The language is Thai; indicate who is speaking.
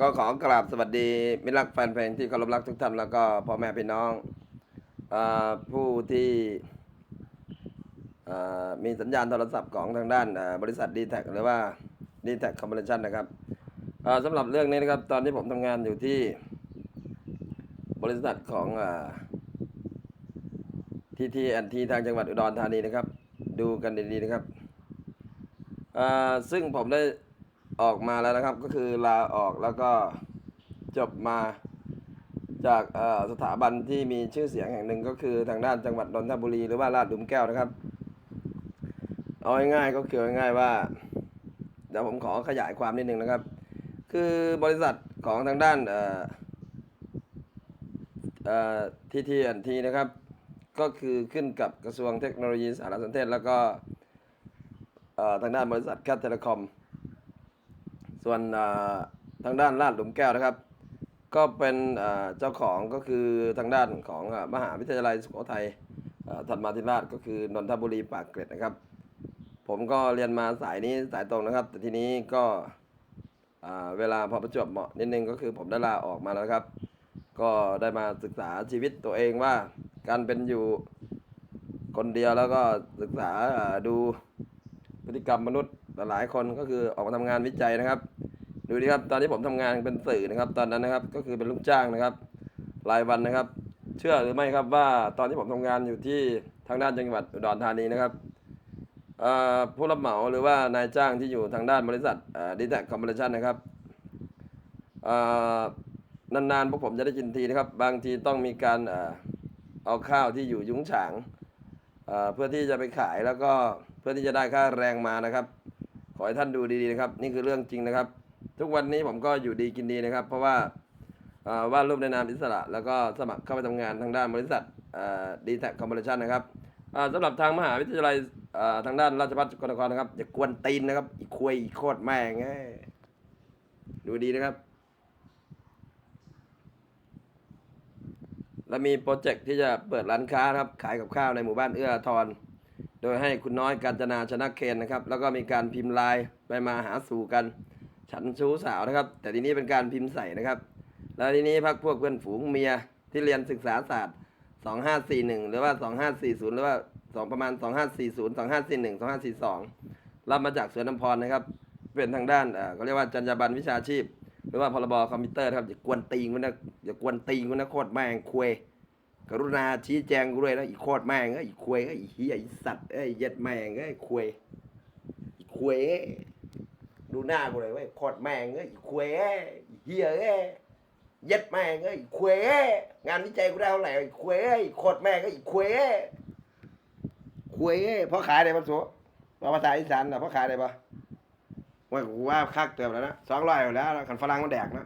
Speaker 1: ก็ขอกราบสวัสดีมิตรรักแฟนเพลงที่เคารพรักทุกท่านแล้วก็พ่อแม่พี่น้องอผู้ที่มีสัญญาณโทรศัพท์ของทางด้านบริษัทดีแท็หรือว่าดีแท็คอมมิชชั่นนะครับสำหรับเรื่องนี้นะครับ ตอนที่ผมทำงานอยู่ที่บริษัทของทีทีแอนทีทางจังหวัดอุดรธานีนะครับ ดูกันดีๆนะครับซึ่งผมได้ ออกมาแล้วนะครับก็คือลาออกแล้วก็จบมาจากสถาบันที่มีชื่อเสียงแห่งหนึ่งก็คือทางด้านจังหวัดนนทบุรีหรือว่าลาดหลุมแก้วนะครับ เอาง่ายๆก็คือง่ายๆว่าเดี๋ยวผมขอขยายความนิดนึงนะครับ คือบริษัทของทางด้านทีทีแอนทีนะครับ ก็คือขึ้นกับกระทรวงเทคโนโลยีสารสนเทศ แล้วก็ทางด้านบริษัทแคทเทเลคอม ส่วนทางด้านลาดหลุมแก้วนะครับ ก็เป็นเจ้าของก็คือทางด้านของมหาวิทยาลัยสุโขทัยเอ่อถัดมาที่ราชก็คือนนทบุรีปากเกร็ดนะครับ ผมก็เรียนมาสายนี้สายตรงนะครับ แต่ทีนี้ก็เวลาพอประจวบเหมาะนิดนึงก็คือผมได้ลาออกมาแล้วครับ ก็ได้มาศึกษาชีวิตตัวเองว่าการเป็นอยู่คนเดียวแล้วก็ศึกษาดูพฤติกรรมมนุษย์หลายคนก็คือออกมาทำงานวิจัยนะครับ ดูดิครับตอนที่ผมทำงานเป็นสื่อนะครับ ตอนนั้นนะครับก็คือเป็นลูกจ้างนะครับ รายวันนะครับ เชื่อหรือไม่ครับว่าตอนที่ผมทำงานอยู่ที่ทางด้านจังหวัดอุดรธานีนะครับผู้รับเหมาหรือว่านายจ้างที่อยู่ทางด้านบริษัทดีแท็กคอมมิชชั่นนะครับนานๆพวกผมจะได้กินทีนะครับ บางทีต้องมีการเอาข้าวที่อยู่ยุ้งฉางเพื่อที่จะไปขายแล้วก็เพื่อที่จะได้ค่าแรงมานะครับ ขอให้ท่านดูดีๆนะครับ นี่คือเรื่องจริงนะครับ ทุกวันนี้ผมก็อยู่ดีกินดีนะครับ เพราะว่าวาดรูปในนามอิสระ แล้วก็สมัครเข้าไปทำงานทางด้านบริษัทดีแท็กคอมมิชชั่นนะครับอ่าสำหรับทางมหาวิทยาลัยทางด้านราชภัฏกลนครนะครับอย่ากวนตีนนะครับ อีคุยอีโคตรแม่งดูดีนะครับและมีโปรเจกต์ที่จะเปิดร้านค้านะครับ ขายกับข้าวในหมู่บ้านเอื้อทอาทรโดยให้คุณน้อยกาญจนาชนะเคนนะครับ แล้วก็มีการพิมพ์ลายไปมาหาสู่กัน ฉันชู้สาวนะครับ แต่ทีนี้เป็นการพิมพ์ใส่นะครับ แล้วทีนี้พักพวกเพื่อนฝูงเมียที่เรียนศึกษาศาสตร์ 2541 หรือว่า 2540 หรือว่าสองประมาณ 2540 2541 2542 รับมาจากสวนน้ำพรนะครับ เป็นทางด้านเอ่อเขาเรียกว่าจรรยาบรรณวิชาชีพ หรือว่าพรบคอมพิวเตอร์นะครับอย่ากวนตีนกูนะอย่ากวนตีนกูนะโคตรแม่งคุยกรุณาชี้แจงกูด้วยนะอีโคตรแม่งเอ้ยอีควยเอ้ยอีเหี้ยอีสัตว์เอ้ยเย็ดแม่งเอ้ยควยอีควยเอ้ย ดูหน้ากูเลยเว้ยโคตรแม่งเอ้ยควยเอ้ยอีเฮียเอ้ยยัดแม่งเอ้ยควยเอ้ยงานวิจัยกูได้เท่าไหร่ควยเอ้ยโคตรแม่งเอ้ยควยเอ้ยควยเอ้ยพอขายได้ปะโสภาษาอีสานนะพอขายได้ปะว่ากูว่าคักเติมแล้วนะสองร้อยอยู่แล้วขันฝรั่งมันแดกนะ